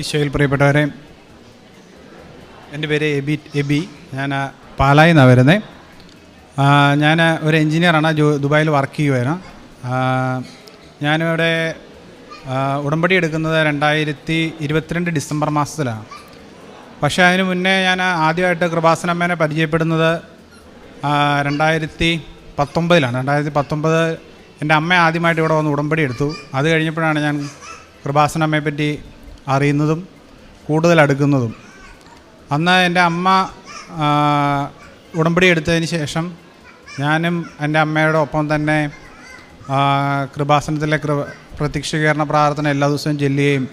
ഈശോയിൽ പ്രിയപ്പെട്ടവരെ എന്റെ പേര് എബി എബി. ഞാൻ പാലായിൽ നിന്നാണ് വരുന്നത് ഞാൻ ഒരു എൻജിനീയറാണ് ജോ ദുബായിൽ വർക്ക് ചെയ്യുമായിരുന്നു ഞാനിവിടെ ഉടമ്പടി എടുക്കുന്നത് രണ്ടായിരത്തി ഇരുപത്തിരണ്ട് ഡിസംബർ മാസത്തിലാണ്. പക്ഷേ അതിന് മുന്നേ ഞാൻ ആദ്യമായിട്ട് കൃപാസനമ്മേനെ പരിചയപ്പെടുന്നത് രണ്ടായിരത്തി പത്തൊമ്പതിലാണ് രണ്ടായിരത്തി പത്തൊമ്പത് എന്റെ അമ്മ ആദ്യമായിട്ട് ഇവിടെ വന്ന് ഉടമ്പടി എടുത്തു. അത് കഴിഞ്ഞപ്പോഴാണ് ഞാൻ കൃപാസനമ്മയെ പറ്റി അറിയുന്നതും കൂടുതൽ അടുക്കുന്നതും. അന്ന് എന്റെ അമ്മ ഉടമ്പടി എടുത്തതിന് ശേഷം ഞാനും എന്റെ അമ്മയുടെ ഒപ്പം തന്നെ കൃപാസനത്തിലെ കൃപ പ്രത്യക്ഷീകരണ പ്രാർത്ഥന എല്ലാ ദിവസവും ചെല്ലുകയും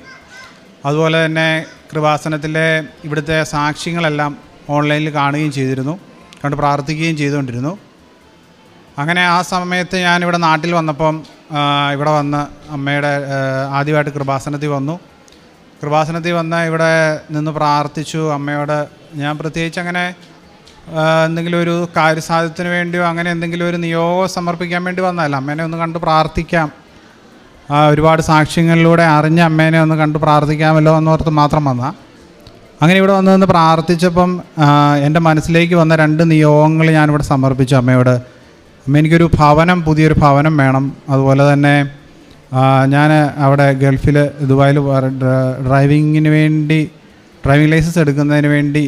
അതുപോലെ തന്നെ കൃപാസനത്തിലെ ഇവിടുത്തെ സാക്ഷ്യങ്ങളെല്ലാം ഓൺലൈനിൽ കാണുകയും ചെയ്തിരുന്നു കണ്ട് പ്രാർത്ഥിക്കുകയും ചെയ്തുകൊണ്ടിരുന്നു. അങ്ങനെ ആ സമയത്ത് ഞാനിവിടെ നാട്ടിൽ വന്നപ്പം ഇവിടെ വന്ന് അമ്മയുടെ ആദ്യമായിട്ട് കൃപാസനത്തിൽ വന്നു. കൃപാസനത്തിൽ വന്ന ഇവിടെ നിന്ന് പ്രാർത്ഥിച്ചു. അമ്മയോട് ഞാൻ പ്രത്യേകിച്ച് അങ്ങനെ എന്തെങ്കിലും ഒരു കാര്യസാധ്യത്തിന് വേണ്ടിയോ അങ്ങനെ എന്തെങ്കിലും ഒരു നിയോഗം സമർപ്പിക്കാൻ വേണ്ടി വന്നതല്ല. അമ്മേനെ ഒന്ന് കണ്ട് പ്രാർത്ഥിക്കാം. ഒരുപാട് സാക്ഷ്യങ്ങളിലൂടെ അറിഞ്ഞ് അമ്മേനെ ഒന്ന് കണ്ട് പ്രാർത്ഥിക്കാമല്ലോ എന്നോർത്ത് മാത്രം വന്ന. അങ്ങനെ ഇവിടെ വന്ന് നിന്ന് പ്രാർത്ഥിച്ചപ്പം എന്റെ മനസ്സിലേക്ക് വന്ന രണ്ട് നിയോഗങ്ങൾ ഞാനിവിടെ സമർപ്പിച്ചു അമ്മയോട്. അമ്മ എനിക്കൊരു ഭവനം പുതിയൊരു ഭവനം വേണം. അതുപോലെ തന്നെ ഞാൻ അവിടെ ഗൾഫിൽ ദുബായിൽ ഡ്രൈവിങ്ങിന് വേണ്ടി ഡ്രൈവിംഗ് ലൈസൻസ് എടുക്കുന്നതിന് വേണ്ടി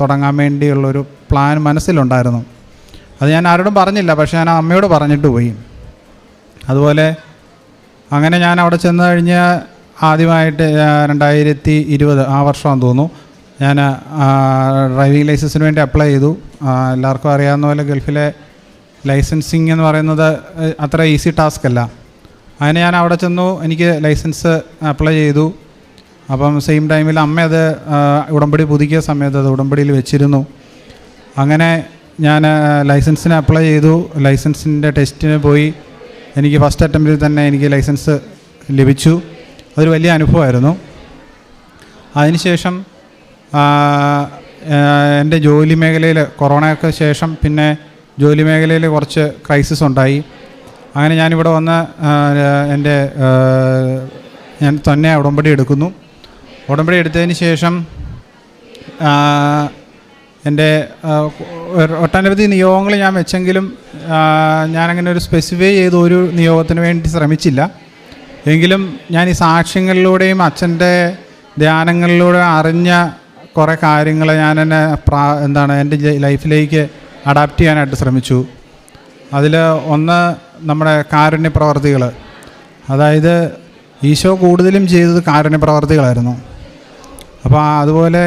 തുടങ്ങാൻ വേണ്ടിയുള്ളൊരു പ്ലാൻ മനസ്സിലുണ്ടായിരുന്നു. അത് ഞാൻ ആരോടും പറഞ്ഞില്ല പക്ഷേ ഞാൻ അമ്മയോട് പറഞ്ഞിട്ട് പോയി. അതുപോലെ അങ്ങനെ ഞാൻ അവിടെ ചെന്ന് കഴിഞ്ഞ് ആദ്യമായിട്ട് രണ്ടായിരത്തി ഇരുപത് ആ വർഷമാണെന്ന് തോന്നുന്നു ഞാൻ ഡ്രൈവിംഗ് ലൈസൻസിന് വേണ്ടി അപ്ലൈ ചെയ്തു. എല്ലാവർക്കും അറിയാവുന്ന പോലെ ഗൾഫിലെ ലൈസൻസിങ് എന്ന് പറയുന്നത് അത്ര ഈസി ടാസ്ക് അല്ല. അങ്ങനെ ഞാൻ അവിടെ ചെന്നു എനിക്ക് ലൈസൻസ് അപ്ലൈ ചെയ്തു. അപ്പം സെയിം ടൈമിൽ അമ്മ അത് ഉടമ്പടി പുതുക്കിയ സമയത്ത് അത് ഉടമ്പടിയിൽ വെച്ചിരുന്നു. അങ്ങനെ ഞാൻ ലൈസൻസിന് അപ്ലൈ ചെയ്തു. ലൈസൻസിന്റെ ടെസ്റ്റിന് പോയി. എനിക്ക് ഫസ്റ്റ് അറ്റംപ്റ്റിൽ തന്നെ എനിക്ക് ലൈസൻസ് ലഭിച്ചു. അതൊരു വലിയ അനുഭവമായിരുന്നു. അതിനുശേഷം എന്റെ ജോലി മേഖലയിൽ കൊറോണയ്ക്ക് ശേഷം പിന്നെ ജോലി മേഖലയിൽ കുറച്ച് ക്രൈസിസ് ഉണ്ടായി. അങ്ങനെ ഞാനിവിടെ വന്ന് എന്റെ ഞാൻ തന്നെ ഉടമ്പടി എടുക്കുന്നു. ഉടമ്പടി എടുത്തതിന് ശേഷം എന്റെ ഒട്ടനവധി നിയോഗങ്ങൾ ഞാൻ വെച്ചെങ്കിലും ഞാനങ്ങനെ ഒരു സ്പെസിഫൈ ചെയ്ത ഒരു നിയോഗത്തിന് വേണ്ടി ശ്രമിച്ചില്ല. എങ്കിലും ഞാൻ ഈ സാക്ഷ്യങ്ങളിലൂടെയും അച്ഛന്റെ ധ്യാനങ്ങളിലൂടെ അറിഞ്ഞ കുറേ കാര്യങ്ങൾ ഞാൻ എന്നെ പ്രാ എന്താണ് എന്റെ ലൈഫിലേക്ക് അഡാപ്റ്റ് ചെയ്യാനായിട്ട് ശ്രമിച്ചു. അതിൽ ഒന്ന് നമ്മുടെ കാരുണ്യ പ്രവർത്തികൾ അതായത് ഈശോ കൂടുതലും ചെയ്തത് കാരുണ്യ പ്രവർത്തികളായിരുന്നു അപ്പോൾ അതുപോലെ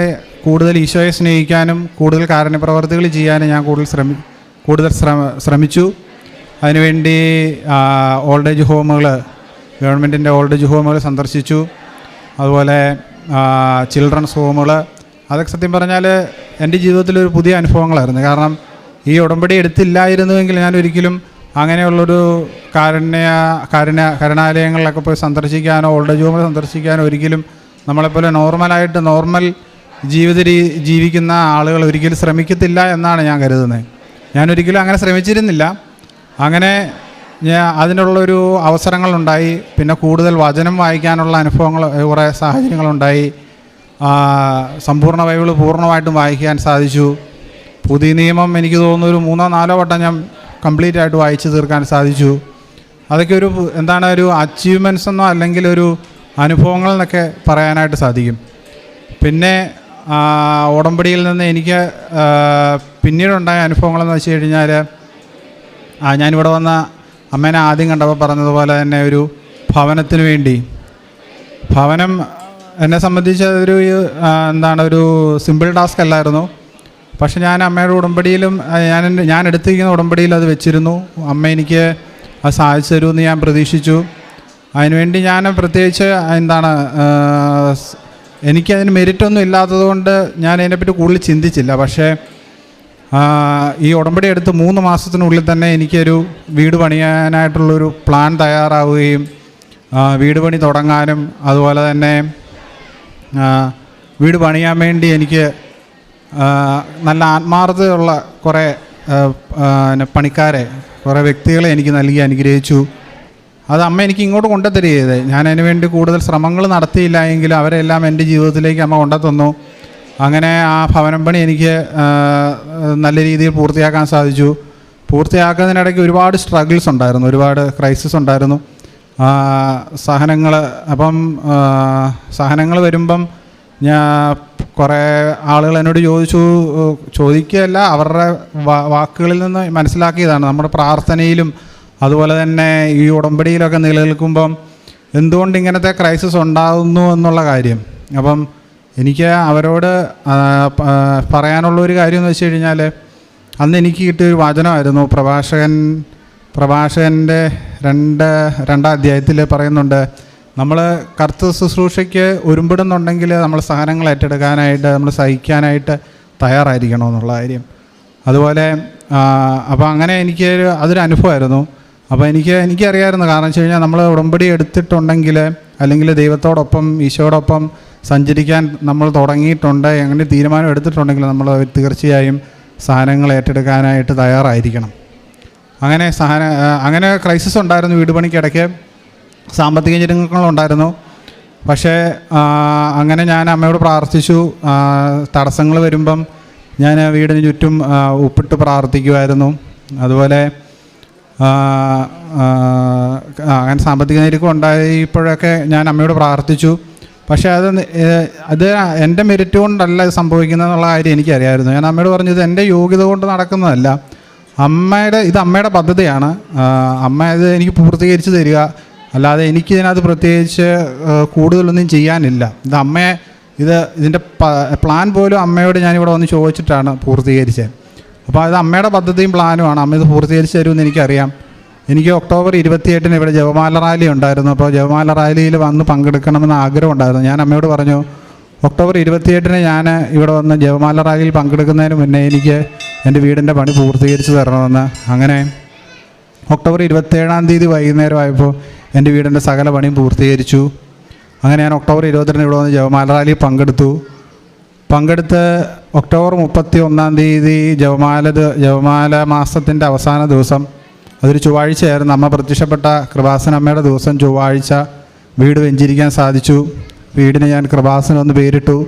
കൂടുതൽ ഈശോയെ സ്നേഹിക്കാനും കൂടുതൽ കാരുണ്യ പ്രവർത്തികൾ ചെയ്യാനും ഞാൻ കൂടുതൽ ശ്രമി കൂടുതൽ ശ്രമ ശ്രമിച്ചു. അതിനുവേണ്ടി ഓൾഡ് ഏജ് ഹോമുകൾ ഗവൺമെന്റിന്റെ ഓൾഡ് ഏജ് ഹോമുകൾ സന്ദർശിച്ചു. അതുപോലെ ചിൽഡ്രൻസ് ഹോമുകൾ അതൊക്കെ സത്യം പറഞ്ഞാൽ എന്റെ ജീവിതത്തിൽ ഒരു പുതിയ അനുഭവങ്ങളായിരുന്നു. കാരണം ഈ ഉടമ്പടി എടുത്തില്ലായിരുന്നുവെങ്കിൽ ഞാൻ ഒരിക്കലും അങ്ങനെയുള്ളൊരു കാരുണ്യ കാരുണ്യ കരുണാലയങ്ങളിലൊക്കെ പോയി സന്ദർശിക്കാനോ ഓൾഡ് ഹോമിൽ സന്ദർശിക്കാനോ ഒരിക്കലും നമ്മളെപ്പോലെ നോർമലായിട്ട് നോർമൽ ജീവിത രീ ജീവിക്കുന്ന ആളുകൾ ഒരിക്കലും ശ്രമിക്കത്തില്ല എന്നാണ് ഞാൻ കരുതുന്നത് ഞാനൊരിക്കലും അങ്ങനെ ശ്രമിച്ചിരുന്നില്ല. അങ്ങനെ ഞാൻ അതിനുള്ളൊരു അവസരങ്ങളുണ്ടായി. പിന്നെ കൂടുതൽ വചനം വായിക്കാനുള്ള അനുഭവങ്ങൾ കുറേ സാഹചര്യങ്ങളുണ്ടായി. സമ്പൂർണ ബൈബിൾ പൂർണമായിട്ടും വായിക്കാൻ സാധിച്ചു. പുതിയ നിയമം എനിക്ക് തോന്നുന്നു ഒരു മൂന്നോ നാലോ വട്ടം ഞാൻ കംപ്ലീറ്റ് ആയിട്ട് വായിച്ചു തീർക്കാൻ സാധിച്ചു. അതൊക്കെ ഒരു എന്താണ് ഒരു അച്ചീവ്മെന്റ്സ് എന്നോ അല്ലെങ്കിൽ ഒരു അനുഭവങ്ങൾ എന്നൊക്കെ പറയാനായിട്ട് സാധിക്കും. പിന്നെ ഉടമ്പടിയിൽ നിന്ന് എനിക്ക് പിന്നീടുണ്ടായ അനുഭവങ്ങളെന്ന് വെച്ച് കഴിഞ്ഞാൽ ഞാനിവിടെ വന്ന അമ്മേനെ ആദ്യം കണ്ടപ്പോൾ പറഞ്ഞതുപോലെ തന്നെ ഒരു ഭവനത്തിന് വേണ്ടി. ഭവനം എന്നെ സംബന്ധിച്ച് ഒരു എന്താണ് ഒരു സിമ്പിൾ ടാസ്ക് അല്ലായിരുന്നു. പക്ഷെ ഞാൻ അമ്മയുടെ ഉടമ്പടിയിലും ഞാൻ ഞാൻ എടുത്തിരിക്കുന്ന ഉടമ്പടിയിൽ അത് വെച്ചിരുന്നു. അമ്മ എനിക്ക് അത് സാധിച്ചു തരുമെന്ന് ഞാൻ പ്രതീക്ഷിച്ചു. അതിനുവേണ്ടി ഞാൻ പ്രത്യേകിച്ച് എന്താണ് എനിക്കതിന് മെരിറ്റൊന്നും ഇല്ലാത്തതുകൊണ്ട് ഞാൻ അതിനെപ്പറ്റി കൂടുതൽ ചിന്തിച്ചില്ല. പക്ഷേ ഈ ഉടമ്പടി എടുത്ത് മൂന്ന് മാസത്തിനുള്ളിൽ തന്നെ എനിക്കൊരു വീട് പണിയാനായിട്ടുള്ളൊരു പ്ലാൻ തയ്യാറാവുകയും വീട് പണി തുടങ്ങാനും അതുപോലെ തന്നെ വീട് പണിയാൻ വേണ്ടി എനിക്ക് നല്ല ആത്മാർത്ഥതയുള്ള കുറേ പണിക്കാരെ കുറേ വ്യക്തികളെ എനിക്ക് നൽകി അനുഗ്രഹിച്ചു. അത് അമ്മ എനിക്ക് ഇങ്ങോട്ട് കൊണ്ടുത്തരിക ഞാൻ അതിന് വേണ്ടി കൂടുതൽ ശ്രമങ്ങൾ നടത്തിയില്ല എങ്കിലും അവരെല്ലാം എന്റെ ജീവിതത്തിലേക്ക് അമ്മ കൊണ്ടുത്തന്നു അങ്ങനെ ആ ഭവനം പണി എനിക്ക് നല്ല രീതിയിൽ പൂർത്തിയാക്കാൻ സാധിച്ചു. പൂർത്തിയാക്കുന്നതിനിടയ്ക്ക് ഒരുപാട് സ്ട്രഗിൾസ് ഉണ്ടായിരുന്നു ഒരുപാട് ക്രൈസിസ് ഉണ്ടായിരുന്നു. സഹനങ്ങൾ അപ്പം സഹനങ്ങൾ വരുമ്പം ഞാൻ കുറേ ആളുകൾ എന്നോട് ചോദിച്ചു ചോദിക്കുകയല്ല അവരുടെ വാക്കുകളിൽ നിന്ന് മനസ്സിലാക്കിയതാണ്. നമ്മുടെ പ്രാർത്ഥനയിലും അതുപോലെ തന്നെ ഈ ഉടമ്പടിയിലൊക്കെ നിലനിൽക്കുമ്പം എന്തുകൊണ്ട് ഇങ്ങനത്തെ ക്രൈസിസ് ഉണ്ടാകുന്നു എന്നുള്ള കാര്യം. അപ്പം എനിക്ക് അവരോട് പറയാനുള്ള ഒരു കാര്യം എന്ന് വെച്ച് കഴിഞ്ഞാൽ അന്ന് എനിക്ക് കിട്ടിയൊരു വചനമായിരുന്നു. പ്രഭാഷകൻ പ്രഭാഷകന്റെ രണ്ട് രണ്ടാം അധ്യായത്തിൽ പറയുന്നുണ്ട് നമ്മൾ കറുത്ത ശുശ്രൂഷയ്ക്ക് ഒരുമ്പിടുന്നുണ്ടെങ്കിൽ നമ്മൾ സഹനങ്ങൾ ഏറ്റെടുക്കാനായിട്ട് നമ്മൾ സഹിക്കാനായിട്ട് തയ്യാറായിരിക്കണമെന്നുള്ള കാര്യം. അതുപോലെ അപ്പോൾ അങ്ങനെ എനിക്ക് അതൊരു അനുഭവമായിരുന്നു. അപ്പോൾ എനിക്ക് എനിക്കറിയാമായിരുന്നു കാരണം വെച്ച് കഴിഞ്ഞാൽ നമ്മൾ ഉടമ്പടി എടുത്തിട്ടുണ്ടെങ്കിൽ അല്ലെങ്കിൽ ദൈവത്തോടൊപ്പം ഈശോടൊപ്പം സഞ്ചരിക്കാൻ നമ്മൾ തുടങ്ങിയിട്ടുണ്ട് അങ്ങനെ തീരുമാനം എടുത്തിട്ടുണ്ടെങ്കിൽ നമ്മൾ തീർച്ചയായും സാധനങ്ങൾ ഏറ്റെടുക്കാനായിട്ട് തയ്യാറായിരിക്കണം. അങ്ങനെ സഹന അങ്ങനെ ക്രൈസിസ് ഉണ്ടായിരുന്നു വീട് പണിക്കിടയ്ക്ക് സാമ്പത്തിക ഞെരുക്കങ്ങളുണ്ടായിരുന്നു പക്ഷേ അങ്ങനെ ഞാൻ അമ്മയോട് പ്രാർത്ഥിച്ചു. തടസ്സങ്ങൾ വരുമ്പം ഞാൻ വീടിന് ചുറ്റും ഉപ്പിട്ട് പ്രാർത്ഥിക്കുമായിരുന്നു അതുപോലെ അങ്ങനെ സാമ്പത്തിക ഞെരുക്കം ഉണ്ടായപ്പോഴൊക്കെ ഞാൻ അമ്മയോട് പ്രാർത്ഥിച്ചു. പക്ഷേ അത് അത് എന്റെ മെരിറ്റ് കൊണ്ടല്ല ഇത് സംഭവിക്കുന്നതെന്നുള്ള കാര്യം എനിക്കറിയായിരുന്നു. ഞാൻ അമ്മയോട് പറഞ്ഞു ഇത് എന്റെ യോഗ്യത കൊണ്ട് നടക്കുന്നതല്ല. അമ്മയുടെ ഇത് അമ്മയുടെ പദ്ധതിയാണ്. അമ്മ ഇത് എനിക്ക് പൂർത്തീകരിച്ച് തരിക. അല്ലാതെ എനിക്ക് ഇതിനകത്ത് പ്രത്യേകിച്ച് കൂടുതലൊന്നും ചെയ്യാനില്ല. ഇത് അമ്മയെ ഇത് ഇതിന്റെ പ്ലാൻ പോലും അമ്മയോട് ഞാനിവിടെ വന്ന് ചോദിച്ചിട്ടാണ് പൂർത്തീകരിച്ചത്. അപ്പോൾ അത് അമ്മയുടെ പദ്ധതിയും പ്ലാനുമാണ് അമ്മ ഇത് പൂർത്തീകരിച്ച് തരുമെന്ന് എനിക്കറിയാം. എനിക്ക് ഒക്ടോബർ ഇരുപത്തിയെട്ടിന് ഇവിടെ ജപമാല റാലി ഉണ്ടായിരുന്നു. അപ്പോൾ ജപമാല റാലിയിൽ വന്ന് പങ്കെടുക്കണമെന്ന് ആഗ്രഹം ഉണ്ടായിരുന്നു. ഞാൻ അമ്മയോട് പറഞ്ഞു ഒക്ടോബർ ഇരുപത്തിയെട്ടിന് ഞാൻ ഇവിടെ വന്ന് ജപമാല റാലിയിൽ പങ്കെടുക്കുന്നതിന് മുന്നേ എനിക്ക് എന്റെ വീടിന്റെ പണി പൂർത്തീകരിച്ച് തരണമെന്ന്. അങ്ങനെ ഒക്ടോബർ ഇരുപത്തേഴാം തീയതി വൈകുന്നേരമായപ്പോൾ എന്റെ വീടിന്റെ സകല പണിയും പൂർത്തീകരിച്ചു. അങ്ങനെ ഞാൻ ഒക്ടോബർ ഇരുപത്തിരണ്ട് ഇവിടെ വന്ന് ജവമാല റാലിയിൽ പങ്കെടുത്തു. പങ്കെടുത്ത് ഒക്ടോബർ മുപ്പത്തി ഒന്നാം തീയതി ജവമാല ജവമാല മാസത്തിന്റെ അവസാന ദിവസം അതൊരു ചൊവ്വാഴ്ചയായിരുന്നു. അമ്മ പ്രത്യക്ഷപ്പെട്ട കൃപാസനമ്മയുടെ ദിവസം ചൊവ്വാഴ്ച വീട് വെഞ്ചിരിക്കാൻ സാധിച്ചു. വീടിന് ഞാൻ കൃപാസനം എന്ന് പേരിട്ടു.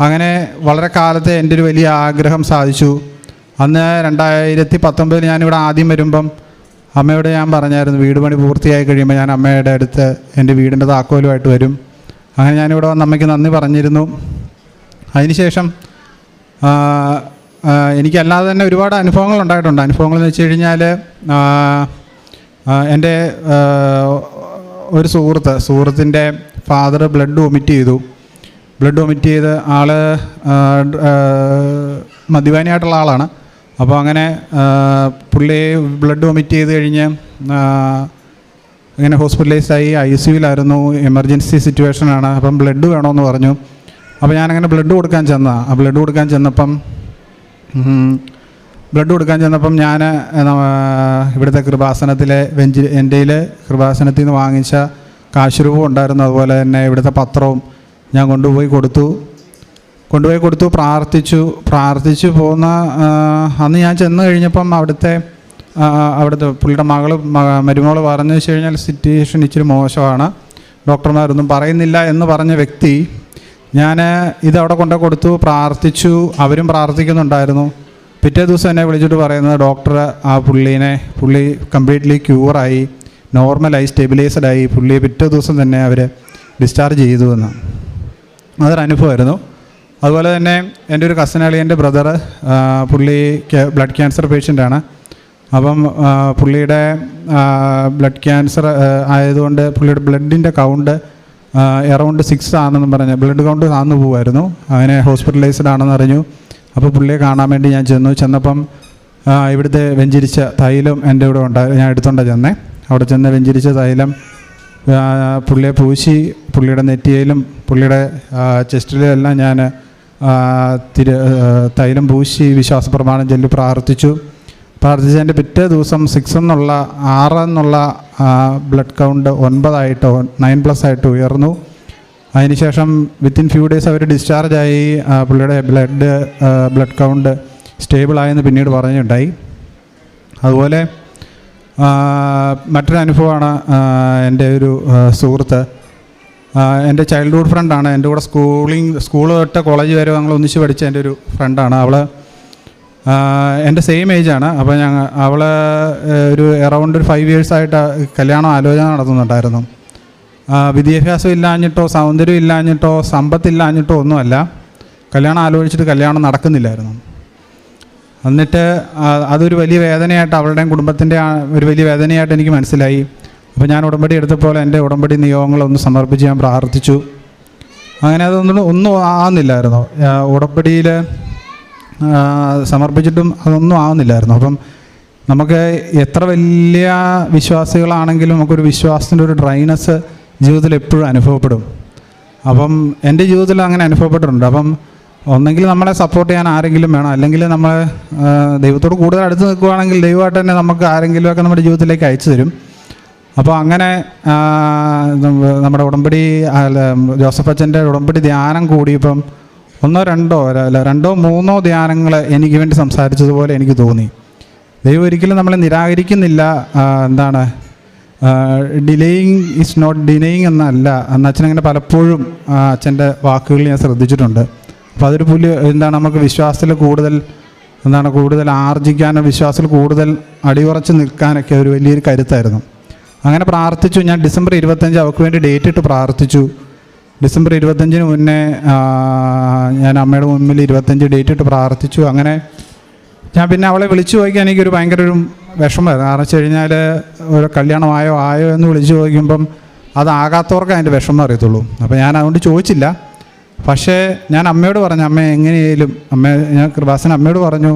അങ്ങനെ വളരെ കാലത്തെ എന്റെ ഒരു വലിയ ആഗ്രഹം സാധിച്ചു. അന്ന് രണ്ടായിരത്തി പത്തൊമ്പതിൽ ഞാനിവിടെ ആദ്യം വരുമ്പം അമ്മയോട് ഞാൻ പറഞ്ഞായിരുന്നു വീട് പണി പൂർത്തിയായി കഴിയുമ്പോൾ ഞാൻ അമ്മയുടെ അടുത്ത് എന്റെ വീടിന്റെ താക്കോലുമായിട്ട് വരും. അങ്ങനെ ഞാനിവിടെ വന്ന് അമ്മയ്ക്ക് നന്ദി പറഞ്ഞിരുന്നു. അതിനുശേഷം എനിക്കല്ലാതെ തന്നെ ഒരുപാട് അനുഭവങ്ങൾ ഉണ്ടായിട്ടുണ്ട്. അനുഭവങ്ങൾ എന്ന് വെച്ച് കഴിഞ്ഞാൽ എന്റെ ഒരു സുഹൃത്ത് സുഹൃത്തിന്റെ ഫാദർ ബ്ലഡ് വൊമിറ്റ് ചെയ്തു. ബ്ലഡ് വൊമിറ്റ് ചെയ്ത് ആൾ മദ്യപാനിയായിട്ടുള്ള ആളാണ്. അപ്പോൾ അങ്ങനെ പുള്ളി ബ്ലഡ് വൊമിറ്റ് ചെയ്ത് കഴിഞ്ഞ് ഇങ്ങനെ ഹോസ്പിറ്റലൈസ് ആയി. ഐ സി യുവിലായിരുന്നു എമർജൻസി സിറ്റുവേഷനാണ് അപ്പം ബ്ലഡ് വേണമെന്ന് പറഞ്ഞു. അപ്പോൾ ഞാനങ്ങനെ ബ്ലഡ് കൊടുക്കാൻ ചെന്നതാണ് ആ ബ്ലഡ് കൊടുക്കാൻ ചെന്നപ്പം ബ്ലഡ് കൊടുക്കാൻ ചെന്നപ്പം ഞാൻ ഇവിടുത്തെ കൃപാസനത്തിലെ വെഞ്ചി എന്റെ കൃപാസനത്തിൽ നിന്ന് വാങ്ങിച്ച കാശുരൂപം ഉണ്ടായിരുന്നു. അതുപോലെ തന്നെ ഇവിടുത്തെ പത്രവും ഞാൻ കൊണ്ടുപോയി കൊടുത്തു. കൊണ്ടുപോയി കൊടുത്തു പ്രാർത്ഥിച്ചു പ്രാർത്ഥിച്ചു പോകുന്ന അന്ന് ഞാൻ ചെന്ന് കഴിഞ്ഞപ്പം അവിടുത്തെ അവിടുത്തെ പുള്ളിയുടെ മകൾ മരുമകൾ പറഞ്ഞു വെച്ച് കഴിഞ്ഞാൽ സിറ്റുവേഷൻ ഇച്ചിരി മോശമാണ്. ഡോക്ടർമാരൊന്നും പറയുന്നില്ല എന്ന് പറഞ്ഞ വ്യക്തി ഞാൻ ഇതവിടെ കൊണ്ട് കൊടുത്തു പ്രാർത്ഥിച്ചു അവരും പ്രാർത്ഥിക്കുന്നുണ്ടായിരുന്നു. പിറ്റേ ദിവസം എന്നെ വിളിച്ചിട്ട് പറയുന്നത് ഡോക്ടർ ആ പുള്ളീനെ പുള്ളി കംപ്ലീറ്റ്ലി ക്യൂറായി നോർമലായി സ്റ്റെബിലൈസ്ഡ് ആയി പുള്ളിയെ പിറ്റേ ദിവസം തന്നെ അവർ ഡിസ്ചാർജ് ചെയ്തു എന്ന്. അതൊരു അനുഭവമായിരുന്നു അതുപോലെ തന്നെ എന്റെ ഒരു കസിൻ അളിയന്റെ ബ്രദർ പുള്ളി ബ്ലഡ് ക്യാൻസർ പേഷ്യന്റാണ് അപ്പം പുള്ളിയുടെ ബ്ലഡ് ക്യാൻസർ ആയതുകൊണ്ട് പുള്ളിയുടെ ബ്ലഡിന്റെ കൗണ്ട് എറൗണ്ട് സിക്സ് ആണെന്നും പറഞ്ഞ് ബ്ലഡ് കൗണ്ട് താന്നു പോകുമായിരുന്നു അങ്ങനെ ഹോസ്പിറ്റലൈസ്ഡ് ആണെന്ന് അറിഞ്ഞു. അപ്പോൾ പുള്ളിയെ കാണാൻ വേണ്ടി ഞാൻ ചെന്നു. ചെന്നപ്പം ഇവിടുത്തെ വെഞ്ചിരിച്ച തൈലം എന്റെ ഇവിടെ ഉണ്ടായി ഞാൻ എടുത്തോണ്ടാണ് ചെന്നേ. അവിടെ ചെന്ന് വെഞ്ചിരിച്ച തൈലം പുള്ളിയെ പൂശി പുള്ളിയുടെ നെറ്റിയിലും പുള്ളിയുടെ ചെസ്റ്റിലും എല്ലാം ഞാൻ തിരു തൈലം പൂശി വിശ്വാസ പ്രമാണം ചൊല്ലി പ്രാർത്ഥിച്ചു. പ്രാർത്ഥിച്ചതിന്റെ പിറ്റേ ദിവസം സിക്സ് എന്നുള്ള ആറ് എന്നുള്ള ബ്ലഡ് കൗണ്ട് ഒൻപതായിട്ട് നയൻ പ്ലസ് ആയിട്ട് ഉയർന്നു. അതിനുശേഷം വിത്തിൻ ഫ്യൂ ഡേയ്സ് അവർ ഡിസ്ചാർജായി ആയി. പുള്ളിയുടെ ബ്ലഡ് ബ്ലഡ് കൗണ്ട് സ്റ്റേബിളായെന്ന് പിന്നീട് പറഞ്ഞിട്ടുണ്ടായി. അതുപോലെ മറ്റൊരു അനുഭവമാണ് എന്റെ ഒരു സുഹൃത്ത് എന്റെ ചൈൽഡ്ഹുഡ് ഫ്രണ്ടാണ് എന്റെ കൂടെ സ്കൂളിങ് സ്കൂൾ തൊട്ട് കോളേജ് വരെ ഞങ്ങൾ ഒന്നിച്ച് പഠിച്ച എന്റെ ഒരു ഫ്രണ്ടാണ് അവൾ എന്റെ സെയിം ഏജാണ് അപ്പോൾ ഞങ്ങൾ അവൾ ഒരു അറൗണ്ട് ഒരു ഫൈവ് ഇയേഴ്സായിട്ട് കല്യാണം ആലോചന നടത്തുന്നുണ്ടായിരുന്നു. വിദ്യാഭ്യാസം ഇല്ലാഞ്ഞിട്ടോ സൗന്ദര്യം ഇല്ലാഞ്ഞിട്ടോ സമ്പത്തില്ലാഞ്ഞിട്ടോ ഒന്നുമല്ല. കല്യാണം ആലോചിച്ചിട്ട് കല്യാണം നടക്കുന്നില്ലായിരുന്നു. എന്നിട്ട് അതൊരു വലിയ വേദനയായിട്ട് അവളുടെയും കുടുംബത്തിന്റെ ഒരു വലിയ വേദനയായിട്ട് എനിക്ക് മനസ്സിലായി. അപ്പോൾ ഞാൻ ഉടമ്പടി എടുത്തപ്പോൾ എന്റെ ഉടമ്പടി നിയോഗങ്ങളൊന്ന് സമർപ്പിച്ച് ഞാൻ പ്രാർത്ഥിച്ചു. അങ്ങനെ അതൊന്നും ഒന്നും ആവുന്നില്ലായിരുന്നു. ഉടമ്പടിയിൽ സമർപ്പിച്ചിട്ടും അതൊന്നും ആവുന്നില്ലായിരുന്നു. അപ്പം നമുക്ക് എത്ര വലിയ വിശ്വാസികളാണെങ്കിലും നമുക്കൊരു വിശ്വാസത്തിന്റെ ഒരു ഡ്രൈനസ് ജീവിതത്തിൽ എപ്പോഴും അനുഭവപ്പെടും. അപ്പം എന്റെ ജീവിതത്തിൽ അങ്ങനെ അനുഭവപ്പെട്ടിട്ടുണ്ട്. അപ്പം ഒന്നെങ്കിൽ നമ്മളെ സപ്പോർട്ട് ചെയ്യാൻ ആരെങ്കിലും വേണം. അല്ലെങ്കിൽ നമ്മൾ ദൈവത്തോട് കൂടുതൽ അടുത്ത് നിൽക്കുകയാണെങ്കിൽ ദൈവമായിട്ട് തന്നെ നമുക്ക് ആരെങ്കിലുമൊക്കെ നമ്മുടെ ജീവിതത്തിലേക്ക് അയച്ചു തരും. അപ്പോൾ അങ്ങനെ നമ്മുടെ ഉടമ്പടി ജോസഫ് അച്ഛന്റെ ഉടമ്പടി ധ്യാനം കൂടിയപ്പം ഒന്നോ രണ്ടോ അല്ല രണ്ടോ മൂന്നോ ധ്യാനങ്ങൾ എനിക്ക് വേണ്ടി സംസാരിച്ചതുപോലെ എനിക്ക് തോന്നി. ദൈവം ഒരിക്കലും നമ്മളെ നിരാകരിക്കുന്നില്ല എന്താണ് ഡിലേയിങ് ഈസ് നോട്ട് ഡിനേയിങ് എന്നല്ല. അന്ന് അച്ഛനങ്ങനെ പലപ്പോഴും അച്ഛന്റെ വാക്കുകൾ ഞാൻ ശ്രദ്ധിച്ചിട്ടുണ്ട്. അപ്പോൾ അതൊരു പുല്ല് എന്താണ് നമുക്ക് വിശ്വാസത്തിൽ കൂടുതൽ എന്താണ് കൂടുതൽ ആർജിക്കാനും വിശ്വാസത്തിൽ കൂടുതൽ അടിയുറച്ച് നിൽക്കാനൊക്കെ ഒരു വലിയൊരു കരുത്തായിരുന്നു. അങ്ങനെ പ്രാർത്ഥിച്ചു. ഞാൻ ഡിസംബർ ഇരുപത്തഞ്ച് അവൾക്ക് വേണ്ടി ഡേറ്റ് ഇട്ട് പ്രാർത്ഥിച്ചു. ഡിസംബർ ഇരുപത്തഞ്ചിന് മുന്നേ ഞാൻ അമ്മയുടെ മുമ്പിൽ ഇരുപത്തഞ്ച് ഡേറ്റ് ഇട്ട് പ്രാർത്ഥിച്ചു. അങ്ങനെ ഞാൻ പിന്നെ അവളെ വിളിച്ചു ചോദിക്കാൻ എനിക്കൊരു ഭയങ്കര ഒരു വിഷമമായിരുന്നു കാരണം വെച്ച് കഴിഞ്ഞാൽ ഒരു കല്യാണമായോ ആയോ എന്ന് വിളിച്ചു ചോദിക്കുമ്പം അതാകാത്തവർക്ക് അതിന്റെ വിഷമം അറിയത്തുള്ളൂ. അപ്പോൾ ഞാൻ അതുകൊണ്ട് ചോദിച്ചില്ല. പക്ഷേ ഞാൻ അമ്മയോട് പറഞ്ഞു അമ്മ എങ്ങനെയായാലും അമ്മ ഞാൻ കൃപാസന അമ്മയോട് പറഞ്ഞു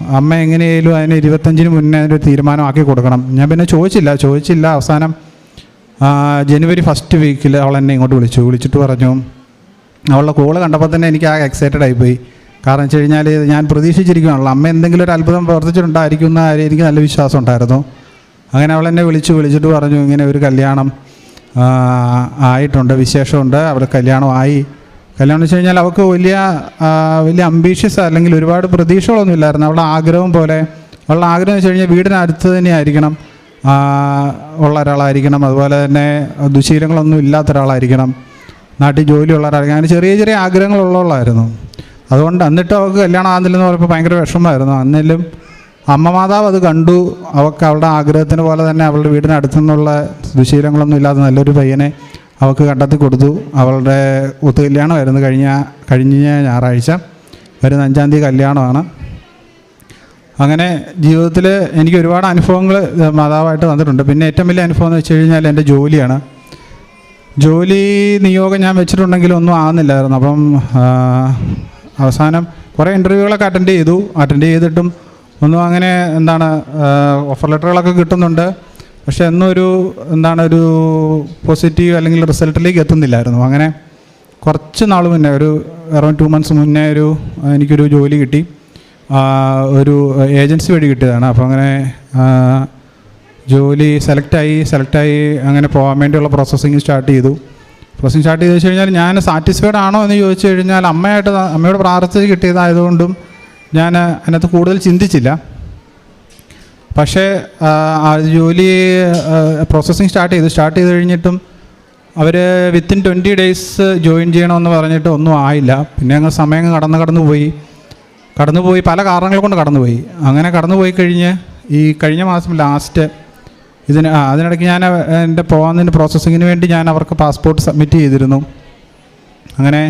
അമ്മ എങ്ങനെയായാലും അതിന് ഇരുപത്തഞ്ചിന് മുന്നേ അതിന്റെ തീരുമാനമാക്കി കൊടുക്കണം. ഞാൻ പിന്നെ ചോദിച്ചില്ല. ചോദിച്ചില്ല. അവസാനം ജനുവരി ഫസ്റ്റ് വീക്കിൽ അവൾ എന്നെ ഇങ്ങോട്ട് വിളിച്ചു. വിളിച്ചിട്ട് പറഞ്ഞു അവളുടെ കോൾ കണ്ടപ്പോൾ തന്നെ എനിക്ക് ആ എക്സൈറ്റഡ് ആയിപ്പോയി. കാരണം വെച്ച് കഴിഞ്ഞാൽ ഞാൻ പ്രതീക്ഷിച്ചിരിക്കുകയാണല്ലോ അമ്മ എന്തെങ്കിലും ഒരു അത്ഭുതം പ്രവർത്തിച്ചിട്ടുണ്ടായിരിക്കും എന്ന എനിക്ക് നല്ല വിശ്വാസം ഉണ്ടായിരുന്നു. അങ്ങനെ അവൾ എന്നെ വിളിച്ചു. വിളിച്ചിട്ട് പറഞ്ഞു ഇങ്ങനെ ഒരു കല്യാണം ആയിട്ടുണ്ട്. വിശേഷമുണ്ട്. അവിടെ കല്യാണമായി. കല്യാണം വെച്ച് കഴിഞ്ഞാൽ അവൾക്ക് വലിയ വലിയ അംബീഷ്യസ് അല്ലെങ്കിൽ ഒരുപാട് പ്രതീക്ഷകളൊന്നും ഇല്ലായിരുന്നു. അവളുടെ ആഗ്രഹം പോലെ അവളുടെ ആഗ്രഹം എന്ന് വെച്ച് കഴിഞ്ഞാൽ വീടിനടുത്ത് തന്നെ ആയിരിക്കണം. ഉള്ള ഒരാളായിരിക്കണം. അതുപോലെ തന്നെ ദുശീലങ്ങളൊന്നും ഇല്ലാത്ത ഒരാളായിരിക്കണം. നാട്ടിൽ ജോലിയുള്ള ഒരാളായിരിക്കണം. അങ്ങനെ ചെറിയ ചെറിയ ആഗ്രഹങ്ങളുള്ളവളായിരുന്നു അതുകൊണ്ട് എന്നിട്ട് അവൾക്ക് കല്യാണം ആകുന്നില്ലെന്ന് പറയുമ്പോൾ ഭയങ്കര വിഷമമായിരുന്നു. അന്നേലും അമ്മ മാതാവ് അത് കണ്ടു. അവൾക്ക് അവളുടെ ആഗ്രഹത്തിന് പോലെ തന്നെ അവളുടെ വീടിനടുത്തു നിന്നുള്ള ദുശീലങ്ങളൊന്നും ഇല്ലാതെ നല്ലൊരു പയ്യനെ അവൾക്ക് കണ്ടെത്തി കൊടുത്തു. അവളുടെ ഒത്തു കല്യാണമായിരുന്നു കഴിഞ്ഞ കഴിഞ്ഞ ഞായറാഴ്ച. വരുന്ന അഞ്ചാം തീയതി കല്യാണമാണ്. അങ്ങനെ ജീവിതത്തിൽ എനിക്ക് ഒരുപാട് അനുഭവങ്ങൾ മാതാവായിട്ട് വന്നിട്ടുണ്ട്. പിന്നെ ഏറ്റവും വലിയ അനുഭവം എന്ന് വെച്ച് കഴിഞ്ഞാൽ എന്റെ ജോലിയാണ്. ജോലി നിയോഗം ഞാൻ വെച്ചിട്ടുണ്ടെങ്കിലും ഒന്നും ആകുന്നില്ലായിരുന്നു അപ്പം അവസാനം കുറേ ഇന്റർവ്യൂകളൊക്കെ അറ്റൻഡ് ചെയ്തു. അറ്റൻഡ് ചെയ്തിട്ടും ഒന്നും അങ്ങനെ എന്താണ് ഓഫർ ലെറ്ററുകളൊക്കെ കിട്ടുന്നുണ്ട്. പക്ഷെ എന്നൊരു എന്താണ് ഒരു പോസിറ്റീവ് അല്ലെങ്കിൽ റിസൾട്ടിലേക്ക് എത്തുന്നില്ലായിരുന്നു. അങ്ങനെ കുറച്ച് നാൾ മുന്നേ ഒരു അറൗണ്ട് ടു മന്ത്സ് മുന്നേ ഒരു എനിക്കൊരു ജോലി കിട്ടി. ഒരു ഏജൻസി വഴി കിട്ടിയതാണ്. അപ്പോൾ അങ്ങനെ ജോലി സെലക്റ്റായി സെലക്റ്റായി അങ്ങനെ പോകാൻ വേണ്ടിയുള്ള പ്രോസസ്സിങ് സ്റ്റാർട്ട് ചെയ്തു. പ്രോസസ്സിങ് സ്റ്റാർട്ട് ചെയ്ത് വെച്ച് കഴിഞ്ഞാൽ ഞാൻ സാറ്റിസ്ഫൈഡ് ആണോ എന്ന് ചോദിച്ചു കഴിഞ്ഞാൽ അമ്മയായിട്ട് അമ്മയോട് പ്രാർത്ഥിച്ച് കിട്ടിയതായതുകൊണ്ടും ഞാൻ അതിനകത്ത് കൂടുതൽ ചിന്തിച്ചില്ല. പക്ഷേ ജോലി പ്രോസസ്സിങ് സ്റ്റാർട്ട് ചെയ്തു. സ്റ്റാർട്ട് ചെയ്ത് കഴിഞ്ഞിട്ടും അവർ വിത്തിൻ ട്വന്റി ഡേയ്സ് ജോയിൻ ചെയ്യണമെന്ന് പറഞ്ഞിട്ട് ഒന്നും ആയില്ല. പിന്നെ ഞങ്ങൾ സമയം കടന്ന് കടന്നു പോയി. കടന്നുപോയി പല കാരണങ്ങൾ കൊണ്ട് കടന്നുപോയി അങ്ങനെ കടന്നുപോയി കഴിഞ്ഞ് ഈ കഴിഞ്ഞ മാസം ലാസ്റ്റ് ഇതിന് അതിനിടയ്ക്ക് ഞാൻ എന്റെ പോകുന്നതിന് പ്രോസസ്സിങ്ങിന് വേണ്ടി ഞാൻ അവർക്ക് പാസ്പോർട്ട് സബ്മിറ്റ് ചെയ്തിരുന്നു. അങ്ങനെ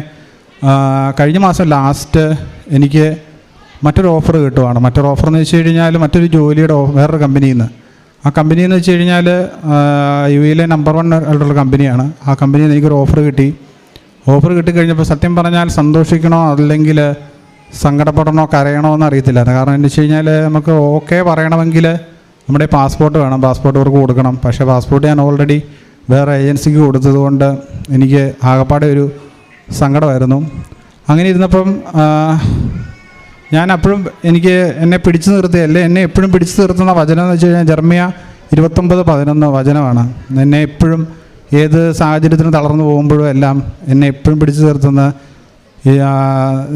കഴിഞ്ഞ മാസം ലാസ്റ്റ് എനിക്ക് മറ്റൊരു ഓഫർ കിട്ടുവാണ്. മറ്റൊരു ഓഫർ എന്ന് വെച്ച് കഴിഞ്ഞാൽ മറ്റൊരു ജോലിയുടെ വേറൊരു കമ്പനിയിൽ നിന്ന് ആ കമ്പനി എന്ന് വെച്ച് കഴിഞ്ഞാൽ യു എയിലെ നമ്പർ വൺ ആയിട്ടുള്ള കമ്പനിയാണ്. ആ കമ്പനിയിൽ നിന്ന് എനിക്കൊരു ഓഫർ കിട്ടി. ഓഫർ കിട്ടിക്കഴിഞ്ഞപ്പോൾ സത്യം പറഞ്ഞാൽ സന്തോഷിക്കണോ അല്ലെങ്കിൽ സങ്കടപ്പെടണോ കരയണോ എന്ന് അറിയത്തില്ലായിരുന്നു കാരണം എന്ന് വെച്ച് കഴിഞ്ഞാൽ നമുക്ക് ഓക്കെ പറയണമെങ്കിൽ നമ്മുടെ പാസ്പോർട്ട് വേണം. പാസ്പോർട്ട് അവർക്ക് കൊടുക്കണം. പക്ഷേ പാസ്പോർട്ട് ഞാൻ ഓൾറെഡി വേറെ ഏജൻസിക്ക് കൊടുത്തതുകൊണ്ട് എനിക്ക് ആകപ്പാടെ ഒരു സങ്കടമായിരുന്നു. അങ്ങനെ ഇരുന്നപ്പം ഞാൻ അപ്പോഴും എനിക്ക് എന്നെ പിടിച്ചു നിർത്തിയ അല്ലേ എന്നെ എപ്പോഴും പിടിച്ചു നിർത്തുന്ന വചനം എന്ന് വെച്ച് കഴിഞ്ഞാൽ ജർമ്മിയ ഇരുപത്തൊമ്പത് പതിനൊന്ന് വചനമാണ്. എന്നെ എപ്പോഴും ഏത് സാഹചര്യത്തിനും തളർന്നു പോകുമ്പോഴും എല്ലാം എന്നെ എപ്പോഴും പിടിച്ചു നിർത്തുന്ന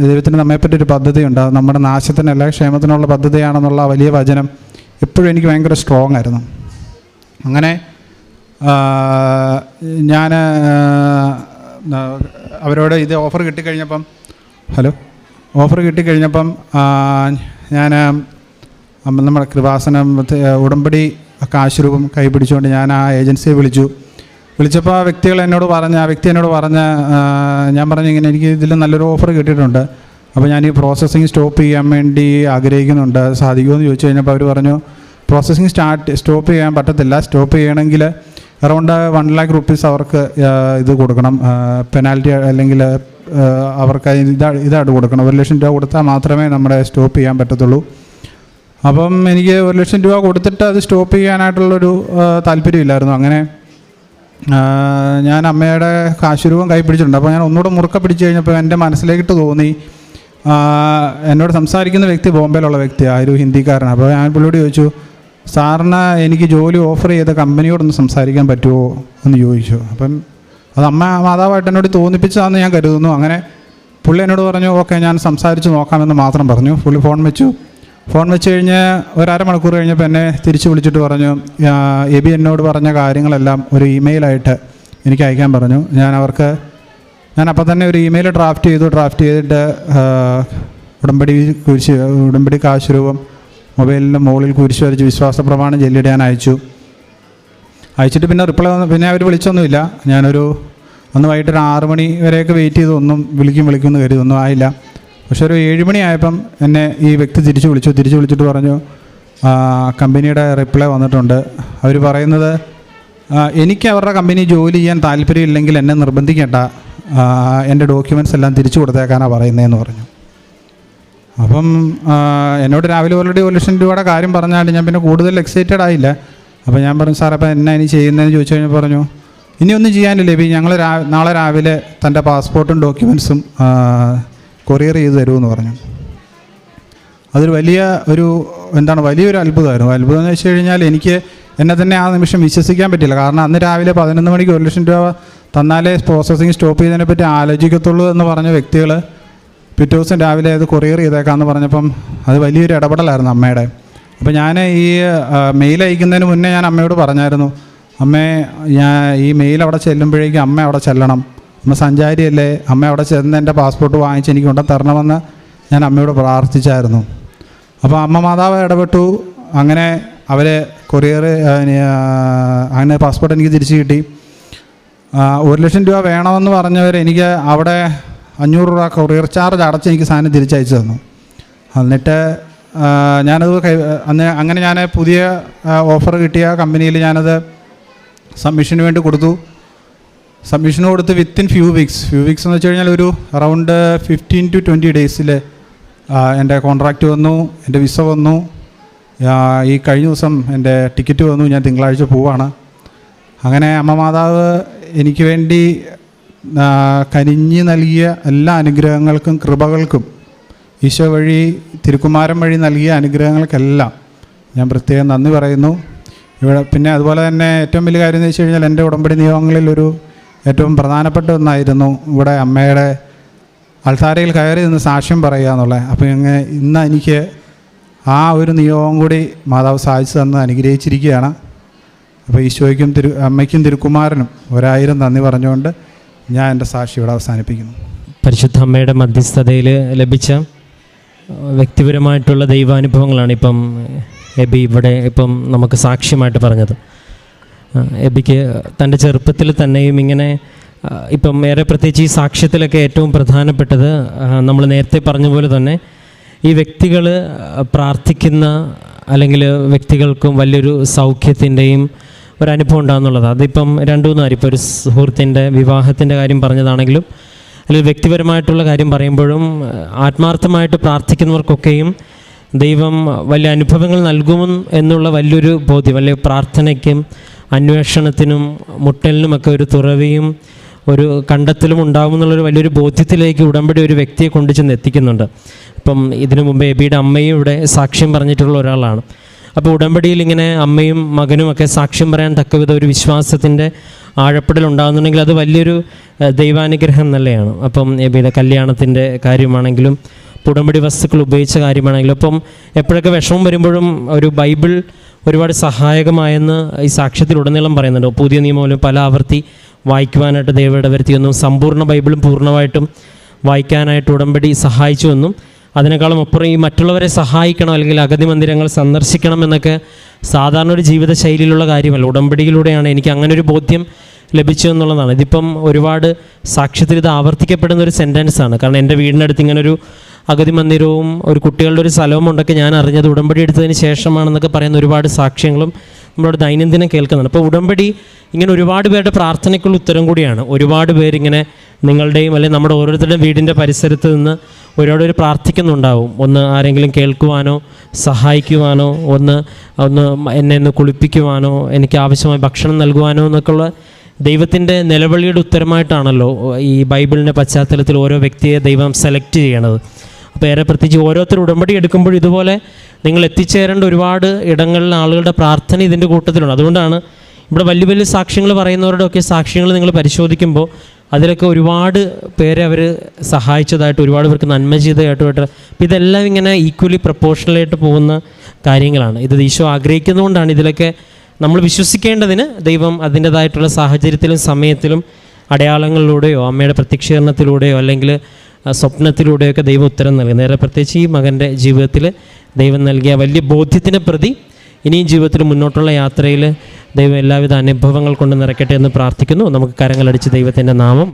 ദൈവത്തിന് നമ്മെപ്പറ്റി ഒരു പദ്ധതിയുണ്ട്. അത് നമ്മുടെ നാശത്തിനല്ല ക്ഷേമത്തിനുള്ള പദ്ധതിയാണെന്നുള്ള വലിയ വചനം എപ്പോഴും എനിക്ക് ഭയങ്കര സ്ട്രോങ് ആയിരുന്നു. അങ്ങനെ ഞാൻ അവരോട് ഇത് ഓഫർ കിട്ടിക്കഴിഞ്ഞപ്പം ഹലോ? ഓഫർ കിട്ടിക്കഴിഞ്ഞപ്പം ഞാൻ നമ്മുടെ കൃപാസനം ഉടമ്പടി കാശുരൂപം കൈപിടിച്ചുകൊണ്ട് ഞാൻ ആ ഏജൻസിയെ വിളിച്ചു. വിളിച്ചപ്പോൾ ആ വ്യക്തികൾ എന്നോട് പറഞ്ഞ ആ വ്യക്തി എന്നോട് പറഞ്ഞ ഞാൻ പറഞ്ഞു ഇങ്ങനെ എനിക്ക് ഇതിൽ നല്ലൊരു ഓഫർ കിട്ടിയിട്ടുണ്ട്. അപ്പോൾ ഞാൻ ഈ പ്രോസസ്സിങ് സ്റ്റോപ്പ് ചെയ്യാൻ വേണ്ടി ആഗ്രഹിക്കുന്നുണ്ട്. സാധിക്കുമോ എന്ന് ചോദിച്ചു കഴിഞ്ഞപ്പോൾ അവർ പറഞ്ഞു പ്രോസസ്സിങ് സ്റ്റാർട്ട് സ്റ്റോപ്പ് ചെയ്യാൻ പറ്റത്തില്ല. സ്റ്റോപ്പ് ചെയ്യണമെങ്കിൽ അറൗണ്ട് വൺ ലാക്ക് റുപ്പീസ് അവർക്ക് ഇത് കൊടുക്കണം. പെനാൽറ്റി അല്ലെങ്കിൽ അവർക്ക് ഇതാ ഇതായിട്ട് കൊടുക്കണം. ഒരു ലക്ഷം രൂപ കൊടുത്താൽ മാത്രമേ നമ്മുടെ സ്റ്റോപ്പ് ചെയ്യാൻ പറ്റത്തുള്ളൂ. അപ്പം എനിക്ക് ഒരു ലക്ഷം രൂപ കൊടുത്തിട്ട് അത് സ്റ്റോപ്പ് ചെയ്യാനായിട്ടുള്ളൊരു താല്പര്യമില്ലായിരുന്നു. അങ്ങനെ ഞാൻ അമ്മയുടെ കാശുരൂപം കൈ പിടിച്ചിട്ടുണ്ട്. അപ്പോൾ ഞാൻ ഒന്നുകൂടെ മുറുക്ക പിടിച്ചു കഴിഞ്ഞപ്പോൾ എന്റെ മനസ്സിലേക്കിട്ട് തോന്നി എന്നോട് സംസാരിക്കുന്ന വ്യക്തി ബോംബെയിലുള്ള വ്യക്തിയാണ് ഒരു ഹിന്ദിക്കാരനാണ് അപ്പോൾ ഞാൻ പുള്ളിയോട് ചോദിച്ചു സാറിന് എനിക്ക് ജോലി ഓഫർ ചെയ്ത കമ്പനിയോടൊന്ന് സംസാരിക്കാൻ പറ്റുമോ? എന്ന് ചോദിച്ചു. അപ്പം അത് അമ്മ മാതാവായിട്ട് എന്നോട് തോന്നിപ്പിച്ചതാണെന്ന് ഞാൻ കരുതുന്നു. അങ്ങനെ പുള്ളി എന്നോട് പറഞ്ഞു ഓക്കെ ഞാൻ സംസാരിച്ച് നോക്കാമെന്ന് മാത്രം പറഞ്ഞു. പുള്ളി ഫോൺ വെച്ചു. ഫോൺ വെച്ച് കഴിഞ്ഞ് ഒരമണിക്കൂർ കഴിഞ്ഞപ്പോൾ എന്നെ തിരിച്ച് വിളിച്ചിട്ട് പറഞ്ഞു "ആ, എബി എന്നോട് പറഞ്ഞ കാര്യങ്ങളെല്ലാം ഒരു ഇമെയിലായിട്ട് എനിക്ക് അയക്കാൻ പറഞ്ഞു. ഞാൻ അവർക്ക് ഞാൻ അപ്പം തന്നെ ഒരു ഇമെയിൽ ഡ്രാഫ്റ്റ് ചെയ്തു. ഡ്രാഫ്റ്റ് ചെയ്തിട്ട് ഉടമ്പടി കുരിശ് ഉടമ്പടി കാശുരൂപം മൊബൈലിന്റെ മുകളിൽ കുരിശ് വരച്ച് വിശ്വാസ പ്രമാണം ചെല്ലിടാൻ അയച്ചു. അയച്ചിട്ട് പിന്നെ റിപ്ലൈ വന്നു പിന്നെ അവർ വിളിച്ചൊന്നുമില്ല. ഞാനൊരു ഒന്ന് വൈകിട്ട് ഒരു ആറ് മണി വരെയൊക്കെ വെയിറ്റ് ചെയ്ത്. ഒന്നും വിളിക്കും വിളിക്കും എന്ന് കരുതി. ഒന്നും ആയില്ല. പക്ഷെ ഒരു ഏഴ് മണി ആയപ്പം എന്നെ ഈ വ്യക്തി തിരിച്ചു വിളിച്ചു. തിരിച്ചു വിളിച്ചിട്ട് പറഞ്ഞു "ആ, കമ്പനിയുടെ റിപ്ലൈ വന്നിട്ടുണ്ട്. അവർ പറയുന്നത് എനിക്ക് അവരുടെ കമ്പനി ജോലി ചെയ്യാൻ താല്പര്യമില്ലെങ്കിൽ എന്നെ നിർബന്ധിക്കേണ്ട. എന്റെ ഡോക്യുമെന്റ്സ് എല്ലാം തിരിച്ചു കൊടുത്തേക്കാനാണ് പറയുന്നതെന്ന് പറഞ്ഞു. അപ്പം എന്നോട് രാവിലെ ഓൾറെഡി ഒരു ലക്ഷം രൂപയുടെ കാര്യം പറഞ്ഞാൽ ഞാൻ പിന്നെ കൂടുതൽ എക്സൈറ്റഡ് ആയില്ല. അപ്പോൾ ഞാൻ പറഞ്ഞു സാർ അപ്പോൾ എന്നാ ഇനി ചെയ്യുന്നതെന്ന് ചോദിച്ചു കഴിഞ്ഞാൽ പറഞ്ഞു ഇനി ഒന്നും ചെയ്യാനില്ല ഇപ്പം ഞങ്ങൾ നാളെ രാവിലെ തന്റെ പാസ്പോർട്ടും ഡോക്യുമെൻസും കൊറിയർ ചെയ്ത് തരുമെന്ന് പറഞ്ഞു. അതൊരു വലിയ ഒരു എന്താണ് വലിയൊരു അത്ഭുതമായിരുന്നു. അത്ഭുതം എന്ന് വെച്ച് കഴിഞ്ഞാൽ എനിക്ക് എന്നെ തന്നെ ആ നിമിഷം വിശ്വസിക്കാൻ പറ്റില്ല. കാരണം അന്ന് രാവിലെ പതിനൊന്ന് മണിക്ക് ഒരു ലക്ഷം രൂപ തന്നാലേ പ്രോസസ്സിങ് സ്റ്റോപ്പ് ചെയ്തതിനെ പറ്റി ആലോചിക്കത്തുള്ളൂ എന്ന് പറഞ്ഞ വ്യക്തികൾ പിറ്റേ ദിവസം രാവിലെ അത് കൊറിയർ ചെയ്തേക്കാമെന്ന് പറഞ്ഞപ്പം അത് വലിയൊരു ഇടപെടലായിരുന്നു അമ്മയുടെ. അപ്പോൾ ഞാൻ ഈ മെയിൽ അയക്കുന്നതിന് മുന്നേ ഞാൻ അമ്മയോട് പറഞ്ഞായിരുന്നു അമ്മേ ഞാൻ ഈ മെയിൽ അവിടെ ചെല്ലുമ്പോഴേക്കും അമ്മ അവിടെ ചെല്ലണം. അമ്മ സഞ്ചാരിയല്ലേ അമ്മ അവിടെ ചെന്ന് എന്റെ പാസ്പോർട്ട് വാങ്ങിച്ച് എനിക്ക് കൊണ്ടു തരണമെന്ന് ഞാൻ അമ്മയോട് പ്രാർത്ഥിച്ചായിരുന്നു. അപ്പോൾ അമ്മ മാതാവ് ഇടപെട്ടു. അങ്ങനെ അവർ കൊറിയർ അങ്ങനെ പാസ്പോർട്ട് എനിക്ക് തിരിച്ചു കിട്ടി. ഒരു ലക്ഷം രൂപ വേണമെന്ന് പറഞ്ഞവർ എനിക്ക് അവിടെ അഞ്ഞൂറ് രൂപ കൊറിയർ ചാർജ് അടച്ച് എനിക്ക് സാധനം തിരിച്ചയച്ചു തന്നു. എന്നിട്ട് ഞാനത് അന്ന് അങ്ങനെ ഞാൻ പുതിയ ഓഫർ കിട്ടിയ കമ്പനിയിൽ ഞാനത് സബ്മിഷന് വേണ്ടി കൊടുത്തു. സബ്മിഷൻ കൊടുത്ത് within few weeks few weeks എന്ന് വെച്ച് കഴിഞ്ഞാൽ ഒരു അറൗണ്ട് ഫിഫ്റ്റീൻ ടു ട്വന്റി ഡേയ്സിൽ എന്റെ കോൺട്രാക്റ്റ് വന്നു എന്റെ വിസ വന്നു. ഈ കഴിഞ്ഞ ദിവസം എന്റെ ടിക്കറ്റ് വന്നു ഞാൻ തിങ്കളാഴ്ച പോവാണ്. അങ്ങനെ അമ്മ മാതാവ് എനിക്ക് വേണ്ടി കനിഞ്ഞ് നൽകിയ എല്ലാ അനുഗ്രഹങ്ങൾക്കും കൃപകൾക്കും ഈശോ വഴി തിരുക്കുമാരൻ വഴി നൽകിയ അനുഗ്രഹങ്ങൾക്കെല്ലാം ഞാൻ പ്രത്യേകം നന്ദി പറയുന്നു. ഇവിടെ പിന്നെ അതുപോലെ തന്നെ ഏറ്റവും വലിയ കാര്യം എന്ന് വെച്ച് കഴിഞ്ഞാൽ എന്റെ ഉടമ്പടി നിയമങ്ങളിൽ ഒരു ഏറ്റവും പ്രധാനപ്പെട്ട ഒന്നായിരുന്നു ഇവിടെ അമ്മയുടെ അൾത്താരയിൽ കയറി നിന്ന് സാക്ഷ്യം പറയുക എന്നുള്ളത്. അപ്പോൾ ഇങ്ങനെ ഇന്ന് എനിക്ക് ആ ഒരു നിയോഗം കൂടി മാതാവ് സാധിച്ചു തന്ന് അനുഗ്രഹിച്ചിരിക്കുകയാണ്. അപ്പോൾ ഈശോയ്ക്കും തിരു അമ്മയ്ക്കും തിരുക്കുമാരനും ഒരായിരം നന്ദി പറഞ്ഞുകൊണ്ട് ഞാൻ എന്റെ സാക്ഷി ഇവിടെ അവസാനിപ്പിക്കുന്നു. പരിശുദ്ധ അമ്മയുടെ മധ്യസ്ഥതയിൽ ലഭിച്ച വ്യക്തിപരമായിട്ടുള്ള ദൈവാനുഭവങ്ങളാണ് ഇപ്പം എബി ഇവിടെ ഇപ്പം നമുക്ക് സാക്ഷ്യമായിട്ട് പറഞ്ഞത്. എബിക്ക് തന്റെ ചെറുപ്പത്തിൽ തന്നെയും ഇങ്ങനെ ഇപ്പം ഏറെ പ്രത്യേകിച്ച് ഈ സാക്ഷ്യത്തിലൊക്കെ ഏറ്റവും പ്രധാനപ്പെട്ടത് നമ്മൾ നേരത്തെ പറഞ്ഞ പോലെ തന്നെ ഈ വ്യക്തികൾ പ്രാർത്ഥിക്കുന്ന അല്ലെങ്കിൽ വ്യക്തികൾക്കും വലിയൊരു സൗഖ്യത്തിന്റെയും ഒരു അനുഭവം ഉണ്ടാകുന്നുള്ളത്. അതിപ്പം രണ്ടു മൂന്ന് കാര്യം ഇപ്പോൾ ഒരു സുഹൃത്തിന്റെ വിവാഹത്തിന്റെ കാര്യം പറഞ്ഞതാണെങ്കിലും അല്ലെങ്കിൽ വ്യക്തിപരമായിട്ടുള്ള കാര്യം പറയുമ്പോഴും ആത്മാർത്ഥമായിട്ട് പ്രാർത്ഥിക്കുന്നവർക്കൊക്കെയും ദൈവം വലിയ അനുഭവങ്ങൾ നൽകും എന്നുള്ള വലിയൊരു ബോധ്യം അല്ലെങ്കിൽ പ്രാർത്ഥനയ്ക്കും അന്വേഷണത്തിനും മുട്ടലിനുമൊക്കെ ഒരു തുറവിയും ഒരു കണ്ടെത്തലും ഉണ്ടാകും എന്നുള്ളൊരു വലിയൊരു ബോധ്യത്തിലേക്ക് ഉടമ്പടി ഒരു വ്യക്തിയെ കൊണ്ടു ചെന്ന് എത്തിക്കുന്നുണ്ട്. അപ്പം ഇതിനു മുമ്പ് എബിയുടെ അമ്മയും ഇവിടെ സാക്ഷ്യം പറഞ്ഞിട്ടുള്ള ഒരാളാണ്. അപ്പോൾ ഉടമ്പടിയിൽ ഇങ്ങനെ അമ്മയും മകനും ഒക്കെ സാക്ഷ്യം പറയാൻ തക്കവിധ ഒരു വിശ്വാസത്തിന്റെ ആഴപ്പെടൽ ഉണ്ടാകുന്നുണ്ടെങ്കിൽ അത് വലിയൊരു ദൈവാനുഗ്രഹം നല്ലതാണ് അപ്പം എബിയുടെ കല്യാണത്തിന്റെ കാര്യമാണെങ്കിലും പുടമ്പടി വസ്തുക്കൾ ഉപയോഗിച്ച കാര്യമാണെങ്കിലും അപ്പം എപ്പോഴൊക്കെ വിഷമം വരുമ്പോഴും ഒരു ബൈബിൾ ഒരുപാട് സഹായകമായെന്ന് ഈ സാക്ഷ്യത്തിൽ ഉടനീളം പറയുന്നുണ്ട്. പുതിയ നിയമം പല ആവർത്തി വായിക്കുവാനായിട്ട് ദൈവം ഇടവരുത്തിയെന്നും സമ്പൂർണ ബൈബിളും പൂർണമായിട്ടും വായിക്കാനായിട്ട് ഉടമ്പടി സഹായിച്ചുവെന്നും അതിനേക്കാളും അപ്പുറം ഈ മറ്റുള്ളവരെ സഹായിക്കണം അല്ലെങ്കിൽ അഗതി മന്ദിരങ്ങൾ സന്ദർശിക്കണം എന്നൊക്കെ സാധാരണ ഒരു ജീവിതശൈലിയിലുള്ള കാര്യമല്ല. ഉടമ്പടിയിലൂടെയാണ് എനിക്ക് അങ്ങനെ ഒരു ബോധ്യം ലഭിച്ചു എന്നുള്ളതാണ്. ഇതിപ്പം ഒരുപാട് സാക്ഷ്യത്തിൽ ഇത് ആവർത്തിക്കപ്പെടുന്ന ഒരു സെന്റൻസാണ് കാരണം എന്റെ വീടിനടുത്ത് ഇങ്ങനെ ഒരു അഗതി മന്ദിരവും ഒരു കുട്ടികളുടെ ഒരു സ്ഥലവും ഉണ്ടൊക്കെ ഞാൻ അറിഞ്ഞത് ഉടമ്പടി എടുത്തതിന് ശേഷമാണെന്നൊക്കെ പറയുന്ന ഒരുപാട് സാക്ഷ്യങ്ങളും നമ്മുടെ ദൈനംദിനം കേൾക്കുന്നുണ്ട് അപ്പോൾ ഉടമ്പടി ഇങ്ങനെ ഒരുപാട് പേരുടെ പ്രാർത്ഥനയ്ക്കുള്ള ഉത്തരം കൂടിയാണ്. ഒരുപാട് പേരിങ്ങനെ നിങ്ങളുടെയും അല്ലെങ്കിൽ നമ്മുടെ ഓരോരുത്തരുടെയും വീടിന്റെ പരിസരത്ത് നിന്ന് ഒരുപാട് പേര് പ്രാർത്ഥിക്കുന്നുണ്ടാവും. ഒന്ന് ആരെങ്കിലും കേൾക്കുവാനോ സഹായിക്കുവാനോ ഒന്ന് ഒന്ന് എന്നെ ഒന്ന് കുളിപ്പിക്കുവാനോ എനിക്ക് ആവശ്യമായ ഭക്ഷണം നൽകുവാനോ എന്നൊക്കെയുള്ള ദൈവത്തിന്റെ നിലവിളിയുടെ ഉത്തരമായിട്ടാണല്ലോ ഈ ബൈബിളിന്റെ പശ്ചാത്തലത്തിൽ ഓരോ വ്യക്തിയെ ദൈവം സെലക്ട് ചെയ്യണത്. ഏറെ പ്രത്യേകിച്ച് ഓരോരുത്തർ ഉടമ്പടി എടുക്കുമ്പോൾ ഇതുപോലെ നിങ്ങൾ എത്തിച്ചേരേണ്ട ഒരുപാട് ഇടങ്ങളിൽ ആളുകളുടെ പ്രാർത്ഥന ഇതിന്റെ കൂട്ടത്തിലുണ്ട്. അതുകൊണ്ടാണ് ഇവിടെ വലിയ വലിയ സാക്ഷ്യങ്ങൾ പറയുന്നവരുടെ ഒക്കെ സാക്ഷ്യങ്ങൾ നിങ്ങൾ പരിശോധിക്കുമ്പോൾ അതിലൊക്കെ ഒരുപാട് പേരെ അവർ സഹായിച്ചതായിട്ട് ഒരുപാട് പേർക്ക് നന്മ ചെയ്തതായിട്ടുമായിട്ട് അപ്പോൾ ഇതെല്ലാം ഇങ്ങനെ ഈക്വലി പ്രപ്പോർഷണലായിട്ട് പോകുന്ന കാര്യങ്ങളാണ്. ഇത് ഈശോ ആഗ്രഹിക്കുന്നതുകൊണ്ടാണ് ഇതിലൊക്കെ നമ്മൾ വിശ്വസിക്കേണ്ടതിന് ദൈവം അതിന്റേതായിട്ടുള്ള സാഹചര്യത്തിലും സമയത്തിലും അടയാളങ്ങളിലൂടെയോ അമ്മയുടെ പ്രത്യക്ഷീകരണത്തിലൂടെയോ അല്ലെങ്കിൽ ആ, സ്വപ്നത്തിലൂടെയൊക്കെ ദൈവം ഉത്തരം നൽകി നേരെ പ്രത്യേകിച്ച് ഈ മകന്റെ ജീവിതത്തിൽ ദൈവം നൽകിയ വലിയ ബോധ്യത്തിനെ പ്രതി ഇനിയും ജീവിതത്തിൽ മുന്നോട്ടുള്ള യാത്രയിൽ ദൈവം എല്ലാവിധ അനുഭവങ്ങൾ കൊണ്ട് നിറയ്ക്കട്ടെ എന്ന് പ്രാർത്ഥിക്കുന്നു. നമുക്ക് കരങ്ങളടിച്ച് ദൈവത്തിന്റെ നാമം